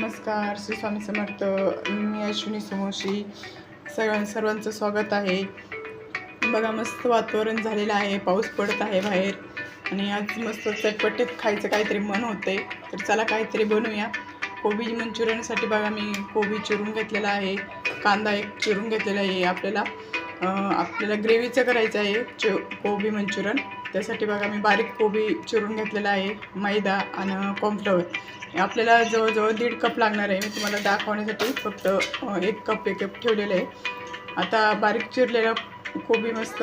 नमस्कार श्री स्वामी समर्थ. मी अश्विनी सोमोशी सगळ्यां सर्वांचं स्वागत आहे. बघा मस्त वातावरण झालेलं आहे. पाऊस पडत आहे बाहेर. आणि आज मस्त चटपटीत खायचं काहीतरी मन होतंय. तर चला काहीतरी बनवूया. कोबी मंचुरियनसाठी बघा मी कोबी चिरून घेतलेला आहे. कांदा एक चिरून घेतलेला आहे आपल्याला. आपल्याला ग्रेव्हीचं करायचं आहे चो कोबी मंचुरियन. त्यासाठी बघा मी बारीक कोबी चिरून घेतलेला आहे मैदा आणि कॉर्नफ्लॉवर आपल्याला जवळजवळ दीड कप लागणार आहे मी तुम्हाला दाखवण्यासाठी फक्त एक कप एक कप ठेवलेलं आहे. आता बारीक चिरलेलं कोबी मस्त.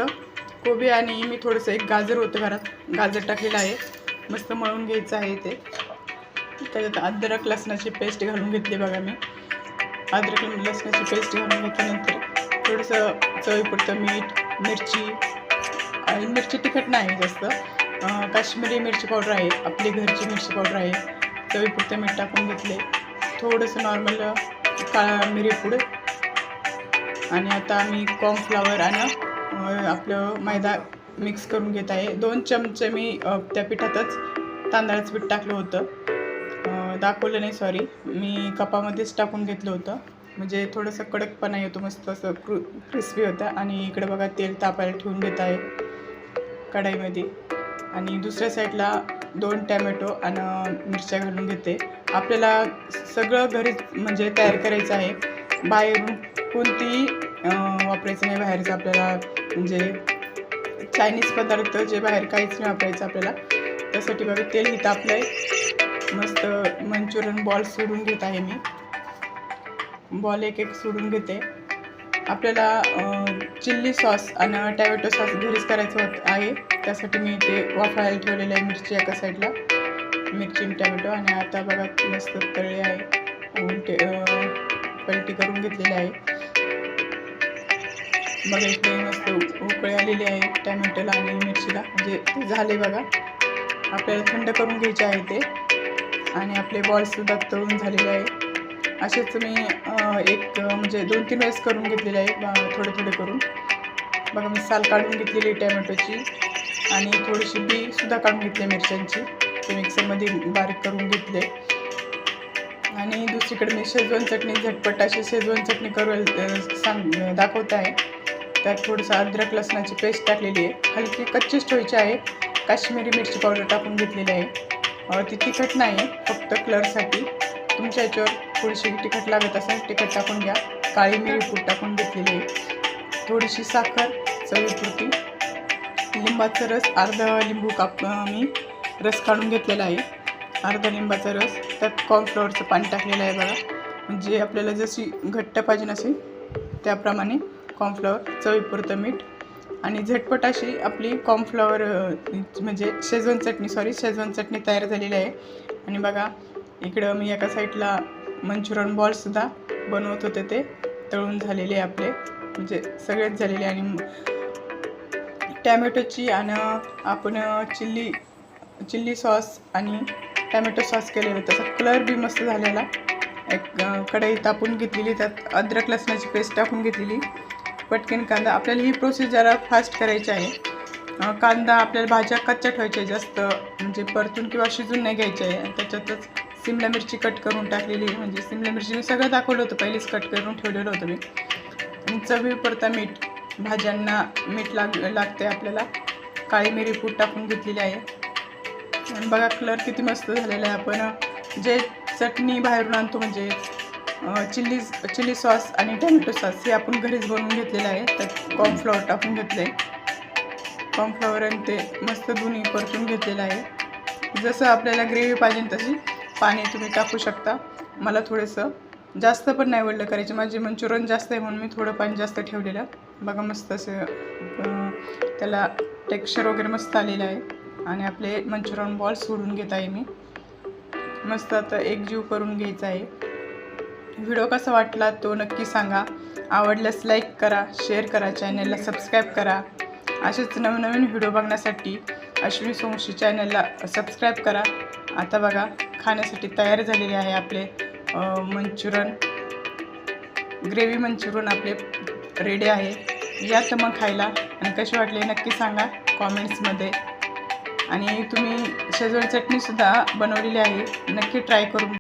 कोबी आणि मी थोडंसं एक गाजर होतं घरात गाजर टाकलेलं आहे. मस्त मळून घ्यायचं आहे ते. त्याच्यात अद्रक लसणाची पेस्ट घालून घेतली बघा मी. अद्रक लसणाची पेस्ट घालून घेतल्यानंतर थोडंसं चवीपुरतं मीठ मिरची. आणि मिरची तिखट नाही जास्त. काश्मीरी मिरची पावडर आहे आपली घरची मिरची पावडर आहे. चवीपुरतं मीठ टाकून घेतले. थोडंसं नॉर्मल काळा मिरी पूड. आणि आता मी कॉर्नफ्लावर आणि आपलं मैदा मिक्स करून घेत आहे. दोन चमचे मी त्या पिठातच तांदळाचं पीठ टाकलं होतं. दाखवलं नाही सॉरी मी कपामध्येच टाकून घेतलं होतं. म्हणजे थोडंसं कडकपणा येतो मस्त असं क्रू क्रिस्पी होतं. आणि इकडे बघा तेल तापायला ठेवून घेत आहे कढाईमध्ये. आणि दुसऱ्या साईडला दोन टॅमॅटो आणि मिरच्या घालून घेते. आपल्याला सगळं घरीच म्हणजे तयार करायचं आहे. बाहेरून कोणतीही वापरायचं नाही. बाहेरचं आपल्याला म्हणजे चायनीज पदार्थ जे बाहेर काहीच नाही वापरायचं आपल्याला. त्यासाठी बघा तेल ही तापलं आहे मस्त मंचुरियन बॉल सोडून घेत आहे मी. बॉल एक एक सोडून घेते. आपल्याला चिल्ली सॉस आणि टॅमॅटो सॉस घरीच करायचं होत आहे. त्यासाठी मी ते वाफळायला ठेवलेलं आहे मिरची एका साईडला मिरची टॅमॅटो आणि आता बघा मस्त तळले आहे. उलटे पलटी करून घेतलेली आहे. बघा इथे मस्त उकळी आलेली आहे टॅमॅटोला आणि मिरचीला. म्हणजे ते झाले बघा. आपल्याला थंड करून घ्यायचे आहे ते. आणि आपले बॉल्ससुद्धा तळून झालेले आहे. असेच मी एक म्हणजे दोन तीन वेळेस करून घेतलेले आहे थोडे थोडे करून. बघा मी साल काढून घेतलेली आहे टॅमॅटोची. आणि थोडीशी बीसुद्धा काढून घेतली मिरच्यांची. ते मिक्सरमध्ये बारीक करून घेतले. आणि दुसरीकडे मी शेजवान चटणी झटपट अशी शेजवान चटणी करू सांग दाखवत आहे. त्यात थोडंसं अद्रक लसणाची पेस्ट टाकलेली आहे. हलकी कच्चीच ठेवायची आहे. काश्मीरी मिरची पावडर टाकून घेतलेली आहे. ती तिखट नाही फक्त कलरसाठी. तुमच्या याच्यावर थोडीशी तिखट लागत असेल तिखट टाकून घ्या. काळी मिरी पूड टाकून घेतलेली आहे. थोडीशी साखर चवीपुरती. लिंबाचा रस अर्धा लिंबू काप मी रस काढून घेतलेला आहे. अर्धा लिंबाचा रस. त्यात कॉर्नफ्लॉवरचं पाणी टाकलेलं आहे बघा. म्हणजे आपल्याला जशी घट्ट पाहिजे नसेल त्याप्रमाणे कॉर्नफ्लॉवर चवीपुरतं मीठ आणि झटपट अशी आपली कॉर्नफ्लॉवर म्हणजे शेजवान चटणी सॉरी शेजवान चटणी तयार झालेली आहे. आणि बघा इकडं मी एका साईडला मंचुरियन बॉलसुद्धा बनवत होते ते तळून झालेले आपले. म्हणजे सगळेच झालेले आणि टॅमॅटोची आणि आपण चिल्ली चिल्ली सॉस आणि टॅमॅटो सॉस केलेलं त्याचा कलर बी मस्त झालेला. एक कढई तापून घेतलेली त्यात अद्रक लसणाची पेस्ट टाकून घेतलेली. पटकन कांदा. आपल्याला ही प्रोसेस जरा फास्ट करायची आहे. कांदा आपल्याला भाज्या कच्च्या ठेवायच्या आहे, जास्त म्हणजे परतून किंवा शिजून नाही घ्यायच्या आहे. त्याच्यातच सिमला मिरची कट करून टाकलेली आहे. म्हणजे सिमला मिरची मी सगळं दाखवलं होतं. पहिलेच कट करून ठेवलेलं होतं मी. आणि चवीपुरता मीठ भाज्यांना मीठ लाग लागते आपल्याला. काळी मिरी पूड टाकून घेतलेली आहे. आणि बघा कलर किती मस्त झालेला आहे. आपण जे चटणी बाहेरून आणतो म्हणजे चिल्ली चिल्ली सॉस आणि टॅमॅटो सॉस हे आपण घरीच बनवून घेतलेलं आहे. तर कॉर्नफ्लॉवर टाकून घेतलं आहे कॉर्नफ्लॉवर आणि ते मस्त दोन्ही परतून घेतलेलं आहे. जसं आपल्याला ग्रेव्ही पाहिजे तशी पाणी तुम्ही टाकू शकता. मला थोडंसं जास्त पण नाही वडलं करायचे. माझे मंचुरियन जास्त आहे म्हणून मी थोडं पाणी जास्त ठेवलेलं. बघा मस्त असं त्याला टेक्स्चर वगैरे मस्त आलेलं आहे. आणि आपले मंचुरियन बॉल सोडून घेत आहे मी. मस्त आता एक जीव करून घ्यायचा आहे. व्हिडिओ कसा वाटला तो नक्की सांगा. आवडल्यास लाईक करा शेअर करा चॅनलला सबस्क्राईब करा. असेच नवनवीन व्हिडिओ बघण्यासाठी अश्विनी सोमशी चॅनलला सबस्क्राईब करा. आता बघा खाण्यासाठी तयार झालेले आहे आपले मंचुरन ग्रेव्ही मंचुरियन आपले रेडी आहे. या तर मग खायला आणि कसे वाटले नक्की सांगा कॉमेंट्समध्ये आणि तुम्ही शेजवान चटणीसुद्धा बनवलेली आहे. नक्की ट्राय करून